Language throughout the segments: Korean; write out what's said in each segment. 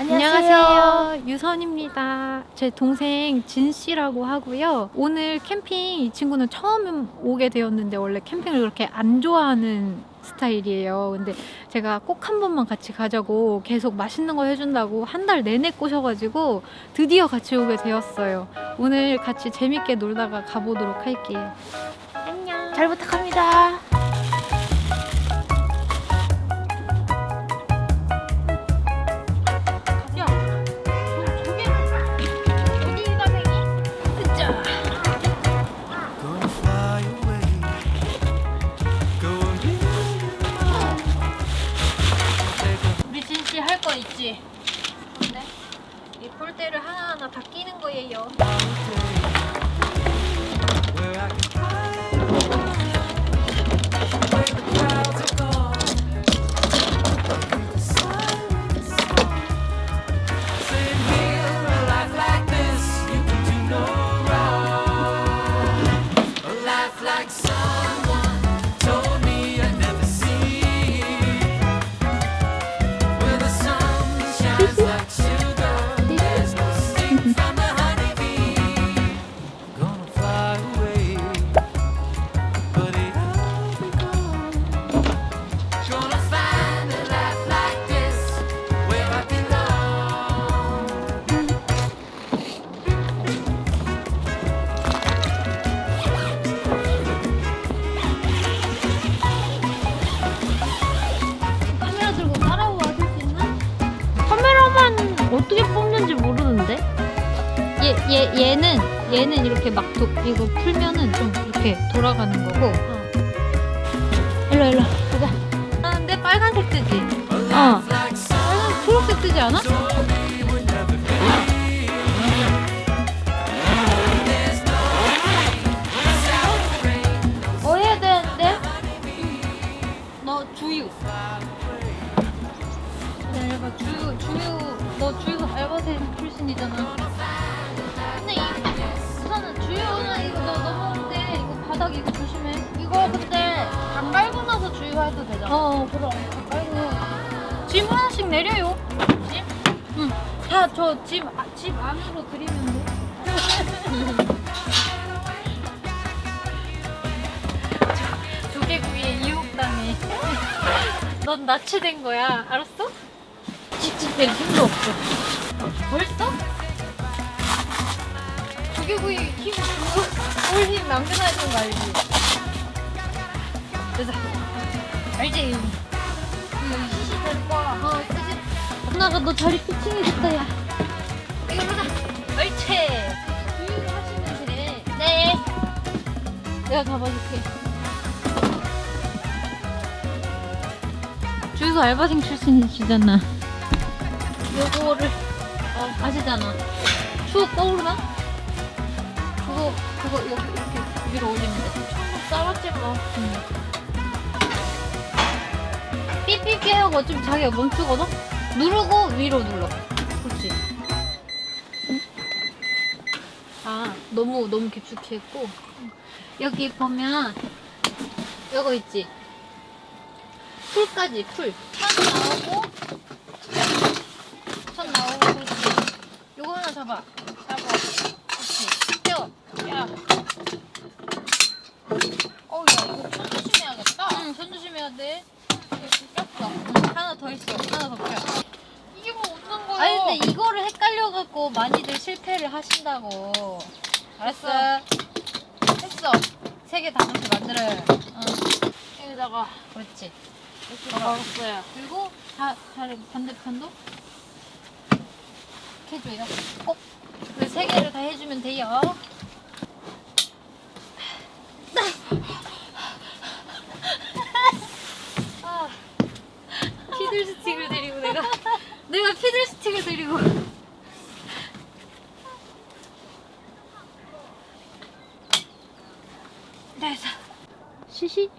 안녕하세요. 유선입니다. 제 동생 진 씨라고 하고요. 오늘 캠핑 이 친구는 처음 오게 되었는데 원래 캠핑을 그렇게 안 좋아하는 스타일이에요. 근데 제가 꼭 한 번만 같이 가자고 계속 맛있는 거 해준다고 한 달 내내 꼬셔가지고 드디어 같이 오게 되었어요. 오늘 같이 재밌게 놀다가 가보도록 할게요. 안녕. 잘 부탁합니다. 어떻게 뽑는지 모르는데? 얘, 얘, 얘는 얘는 이렇게 막 도, 이거 풀면은 좀 이렇게 돌아가는 거고. 일로 일로 가자. 아 근데 빨간색 뜨지? 어. 빨간 초록색 뜨지 않아? 뭐 해야 되는데? 너 주유. 내가 주유, 주유, 너 주유 알바생 출신이잖아. 근데 이, 우선은 주유는 이거 너때 이거 바닥 이거 조심해. 이거 근데 안 갈고 나서 주유해도 되잖아. 어, 그럼. 아이고. 짐 하나씩 내려요. 짐? 응. 다저 집, 아, 집 안으로 드리면 돼. 조-. 넌 납치된 거야. 알았어? 칙칙될 힘도 없어. 벌써? 조개구이 힘 올힘 남겨놔야 되는 거 알지? 그래서 알지? 시시. 어. 누나가 너 다리 피칭이 됐다, 야. 이거 보자. 옳지. 주유를 하시면 돼. 네. 내가 가봐줄게. 주유소 알바생 출신이시잖아. 아시잖아. 추억 떠오르나? 그거 그거 여기 이렇게 위로 올리면 돼. 싸웠지 뭐. 삐삐삐 하고 어차피 자기가 멈추거든? 누르고 위로 눌러. 그렇지. 아 너무 너무 깊숙이 했고 여기 보면 이거 있지. 풀까지 풀. 천 나오고 천 나오고 그렇지. 요거 하나 잡아. 잡아. 그렇지. 떼어. 야. 어, 야, 이거 좀 조심해야겠다. 응, 손 조심해야 돼. 꼈어. 응, 하나 더 있어. 하나 더 펴. 이게 뭐 없는 거야? 아니 근데 이거를 헷갈려갖고 많이들 실패를 하신다고. 알았어. 했어. 세 개 다 그렇게 만들어요. 응. 여기다가 그렇지. 이렇게 먹었어요. 그리고 다, 다른 반대편도 해줘요. 꼭. 그 세 개를 다 해주면 돼요. 아, 피들 스틱을 데리고 내가 내가 피들 스틱을 데리고 됐어. 시시.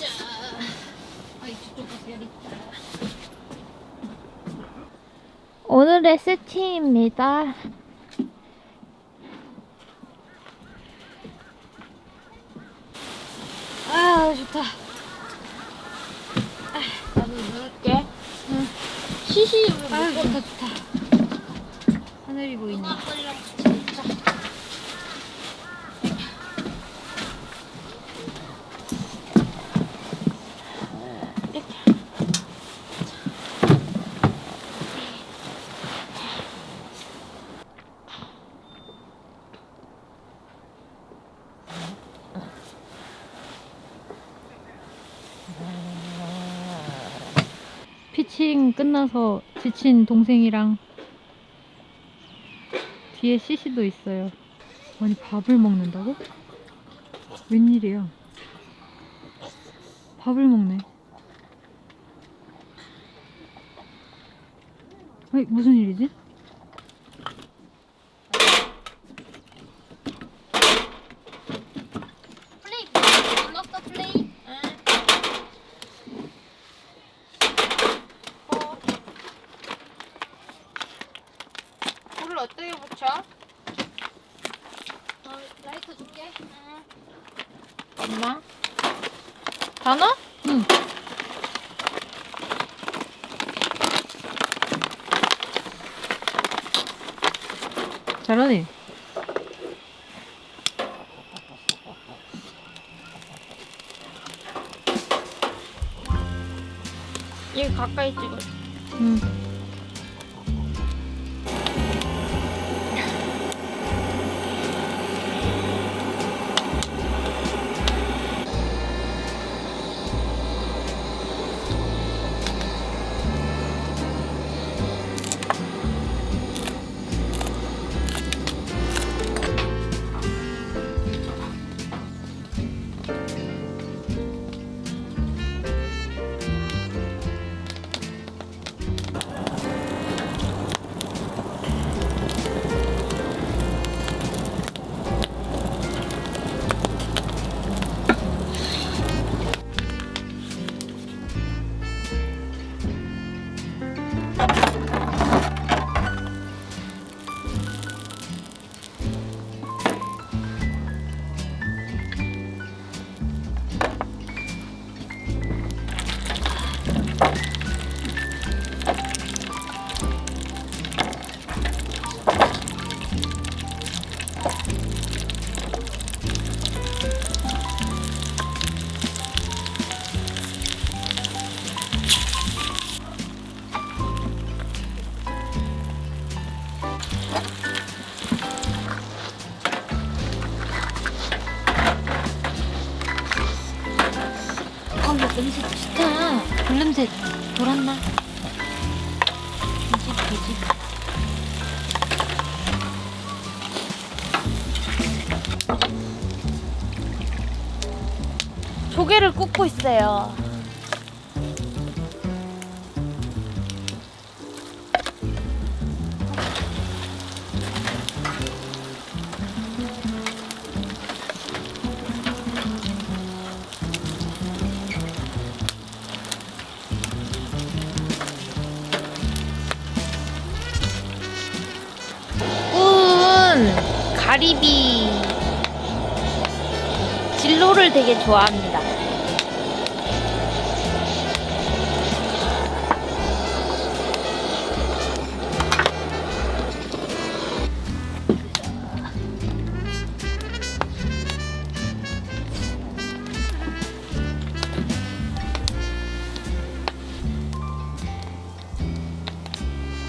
자, 아 이쪽 가서 여기 있다. 오늘의 세팅입니다. 아 좋다. 아, 시시 아유 좋다 좋다. 하늘이 보이네. 아빠들이랑 같이 먹자. 피칭 끝나서 지친 동생이랑 뒤에 시시도 있어요. 아니 밥을 먹는다고? 웬일이야? 밥을 먹네. 아니 무슨 일이지? 플레이 눌렀어 플레이? 응. 어. 불을 어떻게 붙여? 어, 라이터 줄게. 응. 엄마? 다 넣어? 응. 잘하네. 얘 가까이 찍어. 응. 아, 이거 냄새 좋다. 불냄새 돌았나? 돼지, 돼지. 조개를 굽고 있어요. 가리비 진로를 되게 좋아합니다.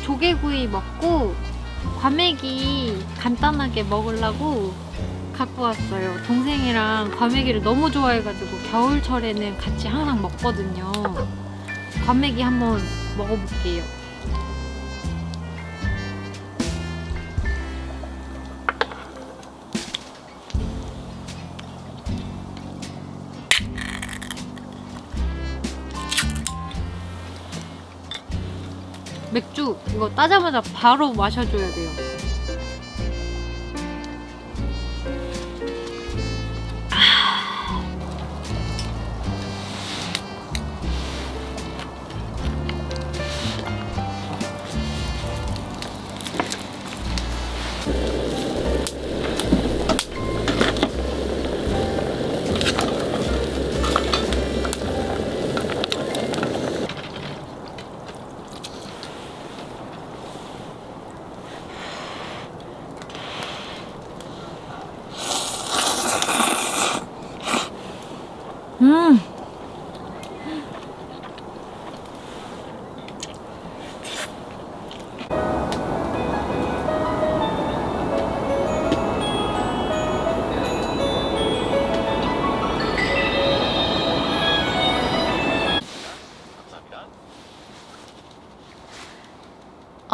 조개구이 먹고 과메기 간단하게 먹으려고 갖고 왔어요. 동생이랑 과메기를 너무 좋아해가지고 겨울철에는 같이 항상 먹거든요. 과메기 한번 먹어볼게요. 이거 따자마자 바로 마셔줘야 돼요.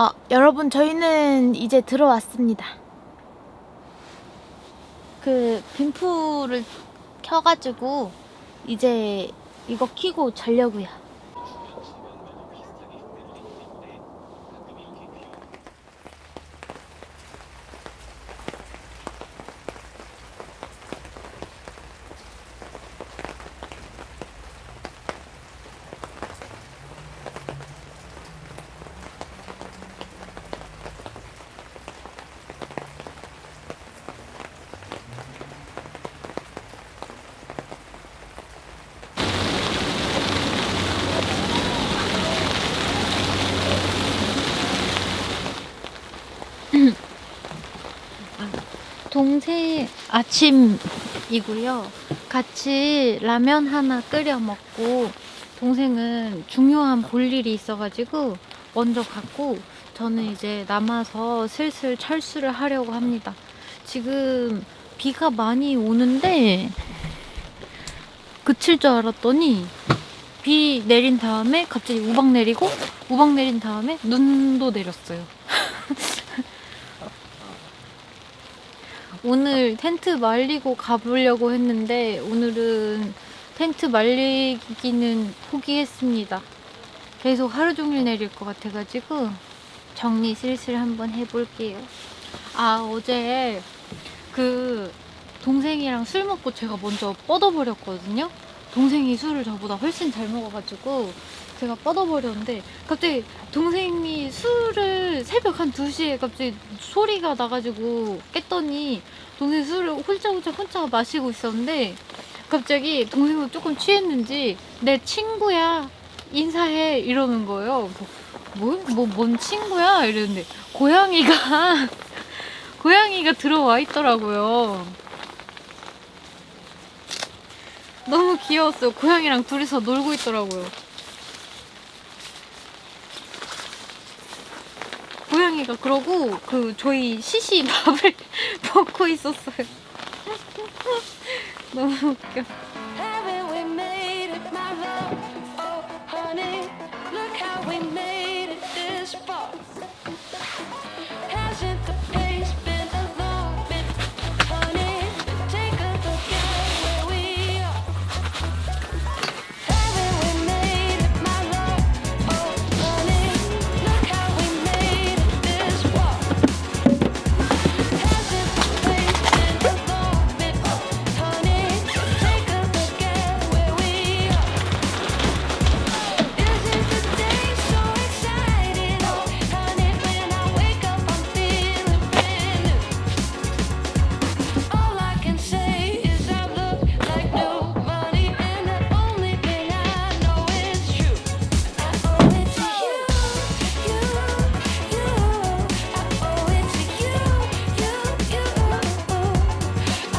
아, 여러분, 저희는 이제 들어왔습니다. 그, 빔프를 켜가지고, 이제 이거 키고 자려고요. 동생 아침이고요. 같이 라면 하나 끓여 먹고 동생은 중요한 볼 일이 있어가지고 먼저 갔고 저는 이제 남아서 슬슬 철수를 하려고 합니다. 지금 비가 많이 오는데 그칠 줄 알았더니 비 내린 다음에 갑자기 우박 내리고 우박 내린 다음에 눈도 내렸어요. 오늘 텐트 말리고 가보려고 했는데 오늘은 텐트 말리기는 포기했습니다. 계속 하루 종일 내릴 것 같아가지고 정리 슬슬 한번 해볼게요. 아 어제 그 동생이랑 술 먹고 제가 먼저 뻗어버렸거든요. 동생이 술을 저보다 훨씬 잘 먹어가지고 제가 뻗어버렸는데 갑자기 동생이 술을 새벽 한 2시에 갑자기 소리가 나가지고 깼더니 동생이 술을 홀짝홀짝 혼자 마시고 있었는데 갑자기 동생도 조금 취했는지 내 친구야 인사해 이러는 거예요. 뭐, 뭐, 뭔 친구야? 이랬는데 고양이가 고양이가 들어와 있더라고요. 너무 귀여웠어요. 고양이랑 둘이서 놀고 있더라고요. 고양이가 그러고 그 저희 시시 밥을 먹고 있었어요. 너무 웃겨.